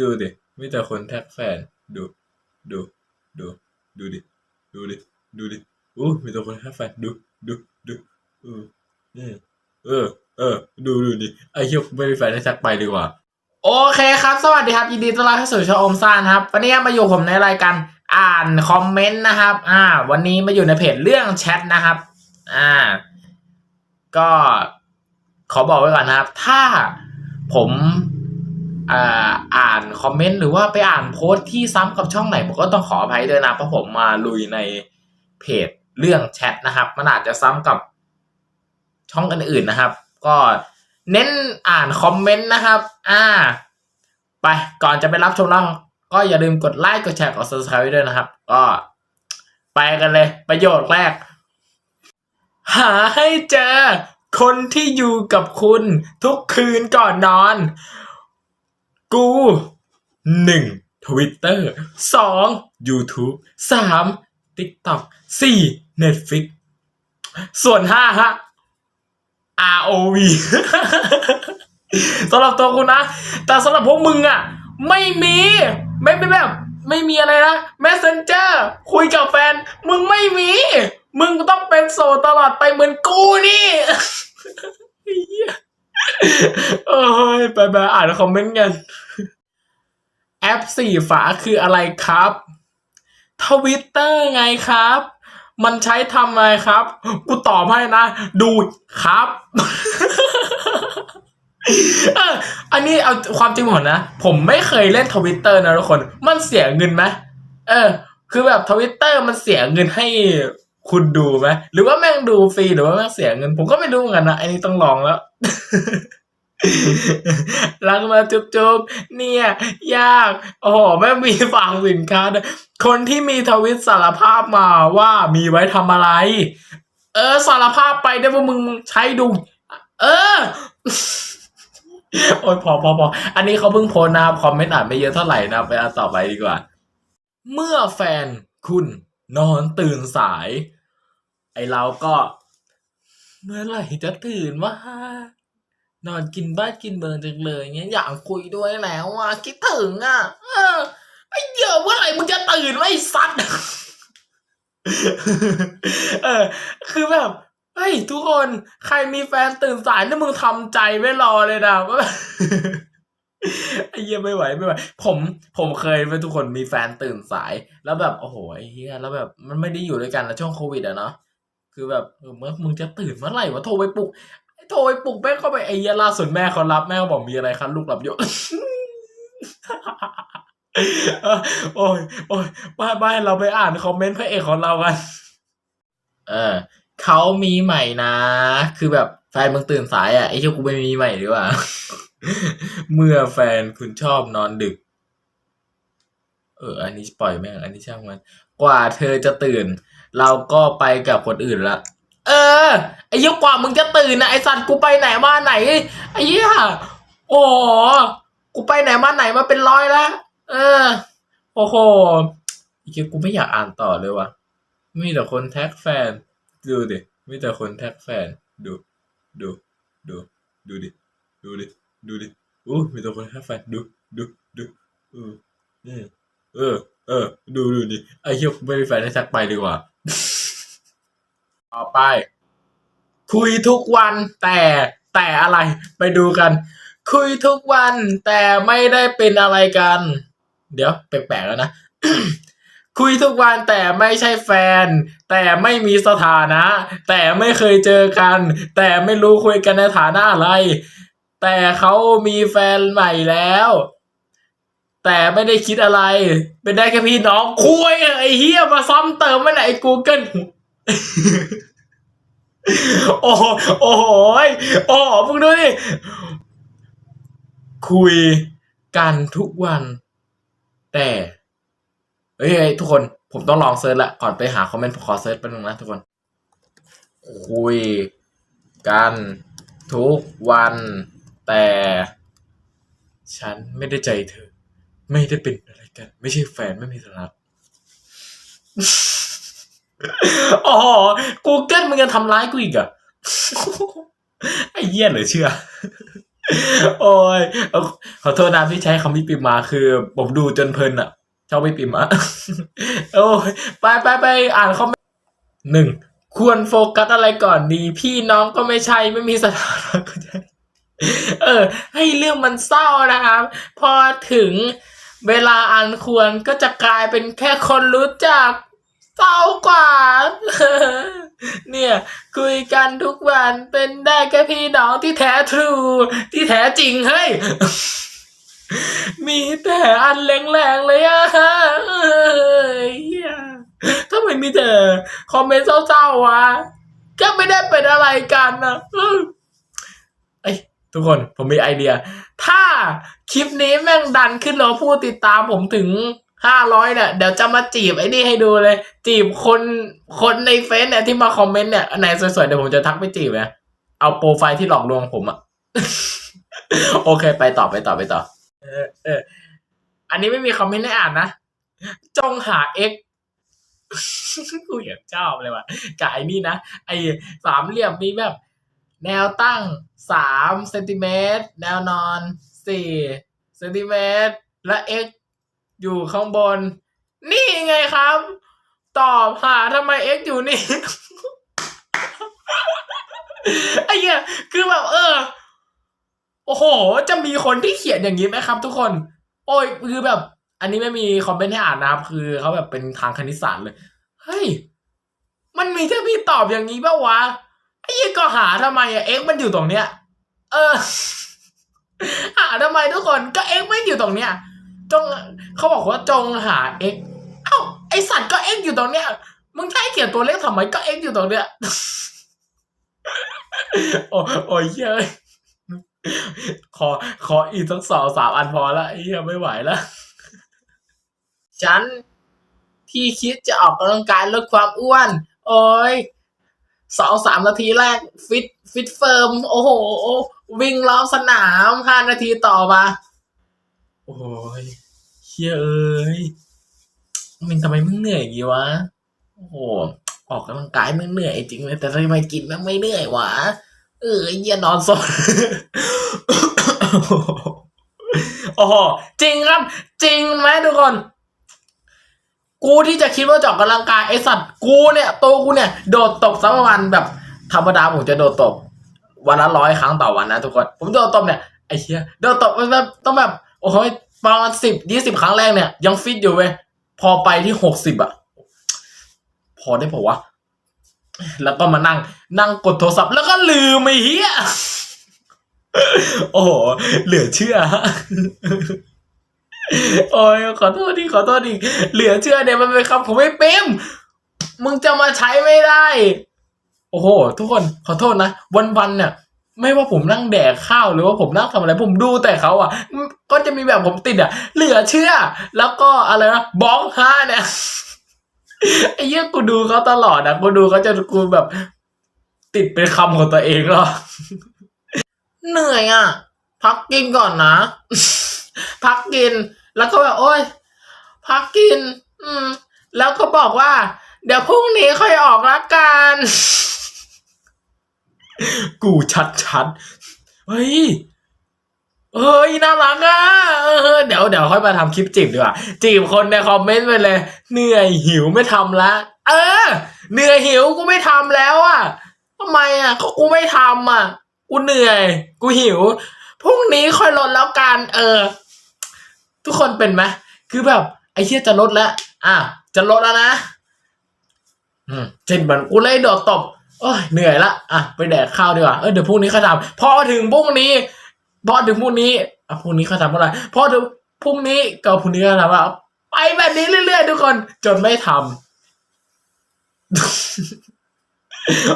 ดูดิมีแต่คนแท็กแฟน ดู ดู ดู ดูดิ ดูดิ ดูดิอู้มีแต่คนแท็กแฟน ดู ดู ดูเออเออเออ เออ ดูดูดิ ไอ้เหี้ยไม่มีแฟนให้แท็กไปดีกว่า โอเคครับ สวัสดีครับ ยินดีต้อนรับเข้าสู่ช่องอมซ่านครับ วันนี้มาอยู่ผมในรายการอ่านคอมเมนต์นะครับ อ่า วันนี้มาอยู่ในเพจเรื่องแชทนะครับ อ่า ก็ขอบอกไว้ก่อนนะครับ ถ้าผม อ่าอ่านคอมเมนต์หรือว่าไปอ่านโพสต์ที่ซ้ำกับช่องไหนผมก็ต้องขออภัยด้วยนะ เพราะผมมาลุยในเพจเรื่องแชทนะครับ มันอาจจะซ้ำกับช่องอื่นๆนะครับ ก็เน้นอ่านคอมเมนต์นะครับ อ่า ไปก่อนจะไปรับชมแล้วก็อย่าลืมกดไลค์กดแชร์กด subscribe ด้วยนะครับ ก็ไปกันเลย ประโยคแรก หาให้เจอคนที่อยู่กับคุณทุกคืนก่อนนอน กูหนึ่งทวิตเตอร์สอง YouTube สาม TikTok สี่ Netflix ส่วนห้าฮะ ROV สำหรับตัวกูนะ แต่สำหรับพวกมึงอะ ไม่มีไม่ไม่แบบ ไม่มีอะไรนะ Messenger คุยกับแฟน มึงไม่มี มึงต้องเป็นโสดตลอดไปเหมือนกูนี่ โอ้ยไปไปอ่านคอมเมนต์กัน แอปสี่ฝาคืออะไรครับ ทวิตเตอร์ไงครับ มันใช้ทำอะไมครับ กูตอบให้นะ ดูครับอันนี้เอาความจริงหมดนะ ผมไม่เคยเล่นทวิตเตอร์นะทุกคน มันเสียเงินไหมเออ คือแบบทวิตเตอร์มันเสียเงินให้ คุณดูไหมหรือว่าแม่งดูฟรีหรือว่าแม่งเสียเงิน ผมก็ไม่รู้เหมือนกันนะ อันนี้ต้องลองแล้วรักมาจุบจุบๆเนี่ย ยาก โอ้โหแม่งมีฝากสินค้าด้วยคนที่มีทวิตสารภาพมาว่ามีไว้ทำอะไร เออ สารภาพไปได้ว่ามึงใช้ดู เออ โอ้ยพอพอพออันนี้เขาเพิ่งโพสต์นะครับคอมเมนต์อ่านไม่เยอะเท่าไหร่นะครับไปอ่านต่อไปดีกว่า เมื่อแฟนคุณนอนตื่นสาย ไอเราก็ เมื่อไหร่จะตื่นวะนอนกินบ้านกินเบิร์จังเลยเงี้ยอยากคุยด้วยแล้วอะคิดถึงอะไอ้เหี้ยเมื่อไหร่มึงจะตื่นวะไอ้สัตว์เออ คือแบบเฮ้ยทุกคนใครมีแฟนตื่นสายนี่มึงทำใจไม่รอเลยนะว่าไอ้เหี้ยไม่ไหวไม่ไหวผมผมเคยเป็นทุกคนมีแฟนตื่นสาย แล้วแบบโอ้โหไอ้เหี้ยแล้วแบบ มันไม่ได้อยู่ด้วยกันแล้วช่วงโควิดอะเนาะ คือแบบเออมื่อมึงจะตื่นเมื่อไหร่วะโทรไปปลุกโทรไปปลุกแม่เข้าไปไอ้เหี้ยล่าสุดแม่เขารับแม่เขาบอกมีอะไรครับลูกหลับอยู่เออโอ้ยโอ้ยบ้านบ้านเราไปอ่านคอมเมนต์พระเอกของเรากัน เออเขามีใหม่นะ คือแบบแฟนมึงตื่นสายอะไอ้เจ้ากูไม่มีใหม่ดีกว่า เมื่อแฟนคุณชอบนอนดึก เออ อันนี้ปล่อยแม่ง อันนี้ช่างมัน กว่าเธอจะตื่น เราก็ไปกับคนอื่นละ เออ ไอ้เหี้ยกว่ามึงจะตื่นนะไอ้สัตว์กูไปไหนมาไหน ไอ้เหี้ยโอ้กูไปไหนมาไหนมาเป็นร้อยแล้วเออ โอ้โหไอ้เหี้ยกูไม่อยากอ่านต่อเลยว่ะ มีแต่คนแท็กแฟน ดูดิ มีแต่คนแท็กแฟน ดู ดู ดู ดูดิ ดูดิ ดูดิอู้มีแต่คนแท็กแฟน ดู ดู ดูเออเออ เออ เออ ดูดูดิไอ้เหี้ยไม่มีแฟนให้แท็กไปดีกว่า ต่อไป คุยทุกวันแต่แต่อะไรไปดูกัน คุยทุกวันแต่ไม่ได้เป็นอะไรกัน เดี๋ยวแปลกๆแล้วนะคุยทุกวันแต่ไม่ใช่แฟน แต่ไม่มีสถานะ แต่ไม่เคยเจอกัน แต่ไม่รู้คุยกันในฐานะอะไร แต่เขามีแฟนใหม่แล้ว แต่ไม่ได้คิดอะไร เป็นได้แค่พี่น้องคุยไอ้เฮียมาซ้ำเติมไม่ไหนกูเกิลโอ้โหโอ้โหโอ้มึงดูดิคุยกันทุกวัน แต่เฮ้ยทุกคน ผมต้องลองเซิร์ชละก่อนไปหาคอมเมนต์ผมขอเซิร์ชแป๊บนึงนะทุกคน คุยกันทุกวัน แต่ ฉันไม่ได้ใจเธอ ไม่ได้เป็นอะไรกัน ไม่ใช่แฟนไม่มีสาระอ้โหกูเกิลมึงยังทำร้ายกูอีกอะไอ้เหี้ยเหลือเชื่อ โอ้ยขอโทษนะที่ใช้คำพี่ปิมมาคือ ผมดูจนเพลินอะชอบพี่ปิมอะโอ้ยไปไปไปอ่านคอมเมนต์หนึ่งควรโฟกัสอะไรก่อนดี พี่น้องก็ไม่ใช่ไม่มีสถานะก็ใช่เออ ให้เรื่องมันเศร้านะครับ พอถึง เวลาอันควรก็จะกลายเป็นแค่คนรู้จักเศร้ากว่า เนี่ย คุยกันทุกวันเป็นได้แค่พี่น้องที่แท้ทรู ที่แท้จริงเฮ้ย มีแต่อันแรงๆเลยอะฮ้ยเหี้ยทำไมมีแต่คอมเมนต์เศร้าๆวะก็ไม่ได้เป็นอะไรกันนะเอ้ยเอ้ย ทุกคนผมมีไอเดีย ถ้าคลิปนี้แม่งดันขึ้นแล้วผู้ติดตามผมถึงห้าร้อยเนี่ยเดี๋ยวจะมาจีบไอ้นี่ให้ดูเลย จีบคนคนในเฟซเนี่ยที่มาคอมเมนต์เนี่ยอันไหนสวยๆเดี๋ยวผมจะทักไปจีบนะเอาโปรไฟล์ที่หลอกลวงผมอะโอเค ไปต่อไปต่อไปต่อ เออเอออันนี้ไม่มีคอมเมนต์ให้อ่านนะ จงหา x กูอยากชอบเลยว่ะกับไอ้นี่นะไอ้สามเหลี่ยมมีแบบ แนวตั้งสามเซนติเมตรแนวนอนสี่เซนติเมตรและ x อยู่ข้างบน นี่ไงครับ ตอบหาทำไม x อยู่นี่ไอ้เหี้ยคือแบบเออ โอ้โห จะมีคนที่เขียนอย่างนี้ไหมครับ ทุกคน โอ้ยคือแบบ อันนี้ไม่มีคอมเมนต์ให้อ่านนะครับ คือเขาแบบเป็นทางคณิตศาสตร์เลย เฮ้ย มันมีแค่พี่ตอบอย่างนี้ป่าวะ ไอ้ยี่ก็หาทำไมอะเอ็กมันอยู่ตรงเนี้ย เออ หาทำไมทุกคนก็เอ็กไม่อยู่ตรงเนี้ย จงเขาบอกว่าจงหาเอ็กเอ้าไอสัตว์ก็เอ็กอยู่ตรงเนี้ยมึงใช้เขียนตัวเลขทำไมก็เอ็กอยู่ตรงเนี้ยโอ้โอ้ยเฮ้ขอขออีกสักสองสามอันพอละไอ้เหี้ยไม่ไหวล้วฉันที่คิดจะออกกำลังกายลดความอ้วน โอ้ย สองสามนาทีแรกฟิตฟิตเฟิร์ม โอ้โห วิ่งรอบสนามห้านาทีต่อมา โอ้ยเฮียเอ้ยมันทำไมมึงเหนื่อยอย่างงี้วะ โอ้โห ออกกำลังกายมึงเหนื่อยจริงเลยแต่ทำไมกินแม่งไม่เหนื่อยวะ เออเหี้ยนอนสดโอ้โหจริงครับ จริงไหมทุกคน กูที่จะคิดว่าจะออกกำลังกายไอสัตว์กูเนี่ยโตกูเนี่ยโดดตบสักประมาณแบบ ธรรมดาผมจะโดดตบ วันละร้อยครั้งต่อวันนะทุกคน ผมโดดตบเนี่ยไอ้เหี้ยโดดตบมันแบบต้องแบบโอ้โหประมาณสิบยี่สิบครั้งแรกเนี่ยยังฟิตอยู่เว้ยพอไปที่หกสิบอะพอได้ปะวะแล้วก็มานั่ง นั่งกดโทรศัพท์ แล้วก็ลืมไอ้เหี้ย โอ้โห เหลือเชื่อ โอ้ยขอโทษดิขอโทษดิเหลือเชื่อเนี่ยมันเป็นคำของไม่เป๊มมึงจะมาใช้ไม่ได้ โอ้โห ทุกคนขอโทษนะ วันๆเนี่ยไม่ว่าผมนั่งแดกข้าวหรือว่าผมนั่งทำอะไร ผมดูแต่เขาอะ ก็จะมีแบบผมติดอะ เหลือเชื่อ แล้วก็อะไรนะบ้องห้าเนี่ยไอ้เหี้ยกูดูเขาตลอดอะกูดูเขาจะกูแบบ ติดเป็นคำของตัวเองหรอเหนื่อยอะ พักกินก่อนนะ พักกิน แล้วก็แบบโอ้ยพักกิน อืม แล้วก็บอกว่า เดี๋ยวพรุ่งนี้ค่อยออกละกันกูชัดชัดเฮ้ยเฮ้ยน่ารักอะเดี๋ยวเดี๋ยวค่อยมาทำคลิปจีบดีกว่า จีบคนในคอมเมนต์ไปเลย เหนื่อยหิวไม่ทำละเออ เหนื่อยหิวกูไม่ทำแล้วอะทำไมอะก็กูไม่ทำอะ กูเหนื่อย กูหิว พรุ่งนี้ค่อยลดแล้วกัน เออ ทุกคนเป็นไหมคือแบบไอ้เชี่ยจะลดแล้วอะจะลดแล้วนะอืมเช่นเหมือนกูเลยโดดตบโอ้ยเหนื่อยละอะไปแดกข้าวดีกว่าเออเดี๋ยวพรุ่งนี้ค่อยทำพอถึงพรุ่งนี้พอถึงพรุ่งนี้อะพรุ่งนี้ค่อยทำเมื่อไหร่พอถึงพรุ่งนี้ก็พรุ่งนี้ก็ทำว่าไปแบบนี้เรื่อยๆทุกคน จนไม่ทำ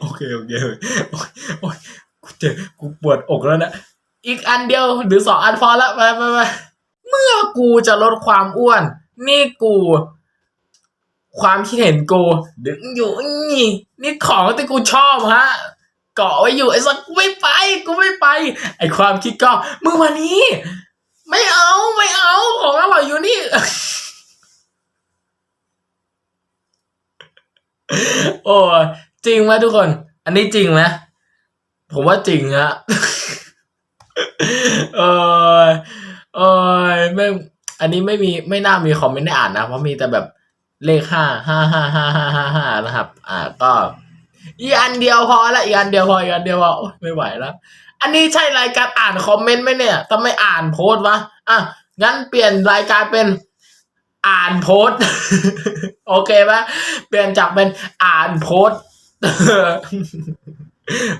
โอเคโอเคโอเคโอ้ยโอ้ยกูเจอกูปวดอกแล้วนะอีกอันเดียวหรือสองอันพอละไปไปไปเมื่ อกูจะลดความอ้วน นี่กู ความคิดเห็นกู ดึงอยู่นี่นี่ของที่กูชอบฮะเกาะไว้อยู่ไอ้สักกูไม่ไป กูไม่ไป ไอ้ความคิดก็มึงมานี่ไม่เอาไม่เอาของอร่อยอยู่นี่โอ้จริงไหมทุกคน อันนี้จริงไหมผมว่าจริงฮะเออ เออไม่อันนี้ไม่มีไม่น่ามีคอมเมนต์ให้อ่านนะ เพราะมีแต่แบบเลขห้าห้าห้าห้าห้าห้าห้านะครับ อ่าก็อีกอันเดียวพอละอีกอันเดียวพออีกอันเดียวพอโอ๊ยไม่ไหวแล้วอันนี้ใช่รายการอ่านคอมเมนต์ไหมเนี่ยทำไมอ่านโพสต์วะอะงั้นเปลี่ยนรายการเป็นอ่านโพสต์ โอเคปะเปลี่ยนจากเป็นอ่านโพสต์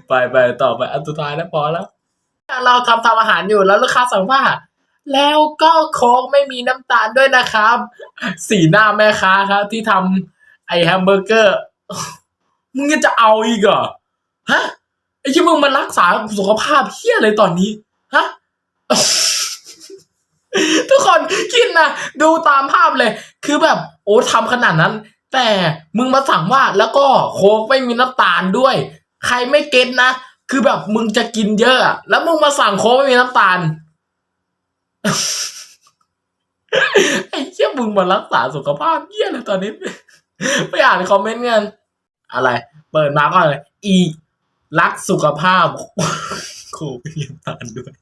ไปไปต่อไปอันสุดท้ายแล้วพอแล้ว เราทำทำอาหารอยู่แล้วลูกค้าสั่งว่า แล้วก็โค้กไม่มีน้ำตาลด้วยนะครับ สีหน้าแม่ค้าครับที่ทำไอแฮมเบอร์เกอร์ มึงจะเอาอีกเหรอฮะไอ้ที่มึงมารักษาสุขภาพเฮี้ยอะไรตอนนี้ฮะทุกคนคิดนะ ดูตามภาพเลย คือแบบ โอ้ทำขนาดนั้น แต่มึงมาสั่งว่าแล้วก็โค้กไม่มีน้ำตาลด้วย ใครไม่เก็ตนะ คือแบบมึงจะกินเยอะ แล้วมึงมาสั่งโค้กไม่มีน้ำตาล ไอ้เหี้ยมึงมารักษาสุขภาพเหี้ยอะไรตอนนี้ ไปอ่านคอมเมนต์กันอะไร เปิดมาก็เลยอีรักสุขภาพโคไม่มีน้ำตาลด้วย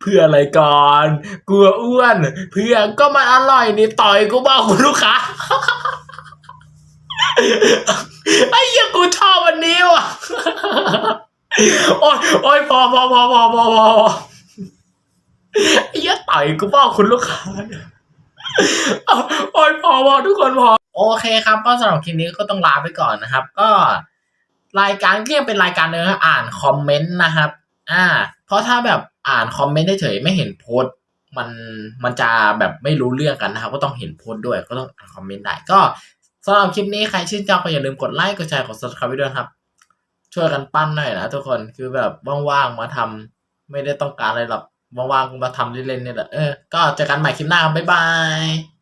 เพื่ออะไรก่อน กลัวอ้วน เพื่อก็มันอร่อยนี่ต่อยกูบอกคุณลูกค้าไอ้เหี้ยกูชอบวันนี้ว่ะ โอ้ยโอ้ยพอพอพอพอพอพอ ไอ้เหี้ยต่อยกูบอกคุณลูกค้าโอ้ยพอพอทุกคนพอ โอเคครับก็สำหรับคลิปนี้ก็ต้องลาไปก่อนนะครับ ก็ รายการก็ยังเป็นรายการเนื้ออ่านคอมเมนต์นะครับ อ่า เพราะถ้าแบบอ่านคอมเมนต์เฉยๆไม่เห็นโพสต์มันมันจะแบบไม่รู้เรื่องกันนะครับ ก็ต้องเห็นโพสต์ด้วยก็ต้องอ่านคอมเมนต์ได้ก็สำหรับคลิปนี้ใครชื่นชอบก็อย่าลืมกดไลค์กดแชร์กด subscribe ไว้ด้วยครับ ช่วยกันปั้นหน่อยนะทุกคนคือแบบว่างๆมาทำไม่ได้ต้องการอะไรหรอก ว่างๆมาทำเล่นๆเนี่ยแหละเออก็เจอกันใหม่คลิปหน้าบ๊ายบาย